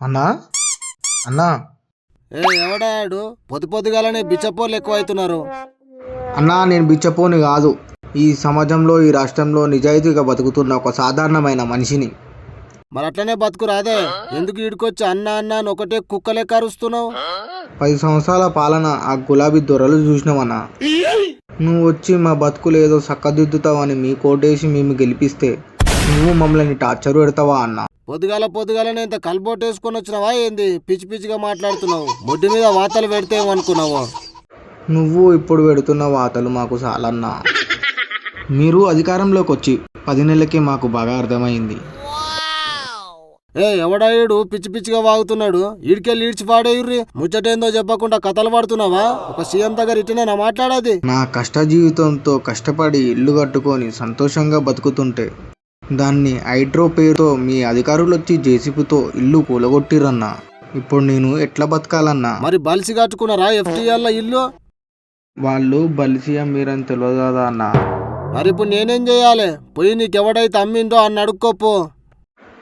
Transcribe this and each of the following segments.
అన్నా? అన్నా? ఏ ఎవడాడు పొద్దు పొద్దుగాలనే బిచ్చపోలు ఎక్కువ అవుతున్నారు అన్నా నేను బిచ్చపోని కాదు. ఈ సమాజంలో ఈ రాష్ట్రంలో నిజాయితీగా బతుకుతున్న ఒక సాధారణమైన మనిషిని. మరి అట్లనే బతుకు రాదే. ఎందుకు ఈడుకొచ్చి అన్న అన్న అని ఒకటే కుక్కలే కరుస్తున్నావు? పది సంవత్సరాల పాలన ఆ గులాబీ దొరలు చూసినావన్నా నువ్వు వచ్చి మా బతుకులు ఏదో చక్కదిద్దుతావని మీ కోటేసి మేము గెలిపిస్తే నువ్వు మమ్మల్ని టార్చర్ పెడతావా అన్నా? పొద్దుగాల పొద్దుగాలనే ఇంత కల్బోట్ వేసుకొని వచ్చినావా ఏంది? పిచ్చి పిచ్చిగా మాట్లాడుతున్నావు. ముడ్డి మీద వాతలు పెడితే ఏమనుకున్నావు? నువ్వు ఇప్పుడు పెడుతున్న వాతలు మాకు చాలన్నా. మీరు అధికారంలోకి వచ్చి పది నెలలకే మాకు బాగా అర్థమైంది. ఏ ఎవడాయుడు పిచ్చి పిచ్చిగా వాగుతున్నాడు. ఈడికెళ్ళి ఈడ్చి పాడేయుర్రి. ముచ్చటేందో చెప్పకుండా కథలు పడుతున్నావా? ఒక సీఎం దగ్గర ఇట్టినా మాట్లాడాది. నా కష్ట జీవితంతో కష్టపడి ఇల్లు కట్టుకొని సంతోషంగా బతుకుతుంటే దాన్ని హైడ్రో పేరుతో మీ అధికారులు వచ్చి జేసీబీతో ఇల్లు కూలగొట్టిరన్నా. ఇప్పుడు నేను ఎట్లా బతకాలన్నా? మరి బలిసి కట్టుకున్నారా ఎఫ్టీఎల్ ఇల్లు? వాళ్ళు బలిసియా మీరని తెలియదు కదా అన్న. మరి ఇప్పుడు నేనేం చేయాలి పోయి నీకెవడైతే అమ్మిందో అని అడుక్కోపో.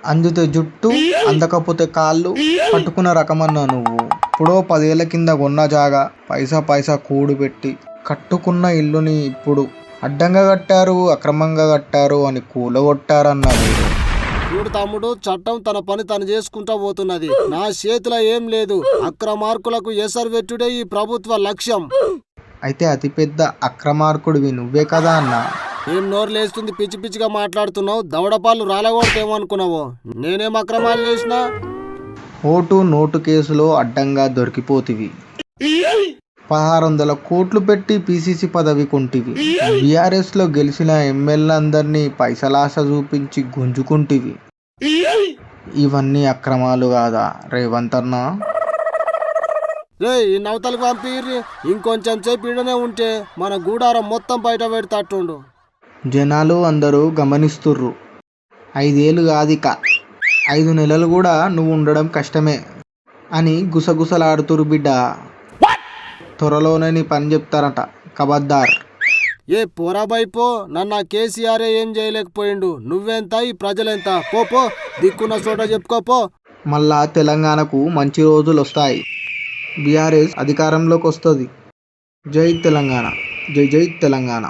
అందితే జుట్టు అందకపోతే కాళ్ళు పట్టుకున్న రకమన్నా నువ్వు. ఇప్పుడో పదేళ్ళ కింద కొన్న జాగా పైసా పైసా కూడు పెట్టి కట్టుకున్న ఇల్లుని ఇప్పుడు అడ్డంగా కట్టారు అక్రమంగా కట్టారు అని కూలగొట్టారన్న మీరు చూడు తమ్ముడు చట్టం తన పని తను చేసుకుంటా పోతున్నది. నా చేతిలో ఏం లేదు. అక్రమార్కులకు ఎసరు పెట్టుడే ఈ ప్రభుత్వ లక్ష్యం. అయితే అతిపెద్ద అక్రమార్కుడివి నువ్వే కదా అన్న. ఏం నోరు లేస్తుంది పిచ్చి పిచ్చిగా మాట్లాడుతున్నావు? దవడపాలు రాలగొడతేమనుకున్నావు నేనేం అక్రమాలు చేసినా? ఓటు నోటు కేసులో అడ్డంగా దొరికిపోతివి. పదహారు వందల కోట్లు పెట్టి పిసిసి పదవి కొంటివి. బీఆర్ఎస్లో గెలిచిన ఎమ్మెల్యే అందరినీ పైసలాశ చూపించి గుంజుకుంటివి. ఇవన్నీ అక్రమాలు కాదా రేవంత్ అన్న? రే ఈ నవతలకు పంపిర్రి. ఇంకొంచెం సేపు ఈడనే ఉంటే మన గూడారం మొత్తం బయట పెడతాటుండు జనాలు అందరూ గమనిస్తుర్రు. ఐదేళ్ళు కాదిక. ఐదు నెలలు కూడా నువ్వు ఉండడం కష్టమే అని గుసగుసలాడుతురు బిడ్డ. త్వరలోనే నీ పని చెప్తారట కబద్దార్. ఏ పోరా పో నన్ను కేసీఆర్ ఏం చేయలేకపోయిండు. నువ్వెంత ఈ ప్రజలెంత? పో పో దిక్కున్న చోట చెప్పుకోపో మళ్ళా తెలంగాణకు మంచి రోజులు వస్తాయి. బీఆర్ఎస్ అధికారంలోకి వస్తుంది. జై తెలంగాణ జై జై తెలంగాణ.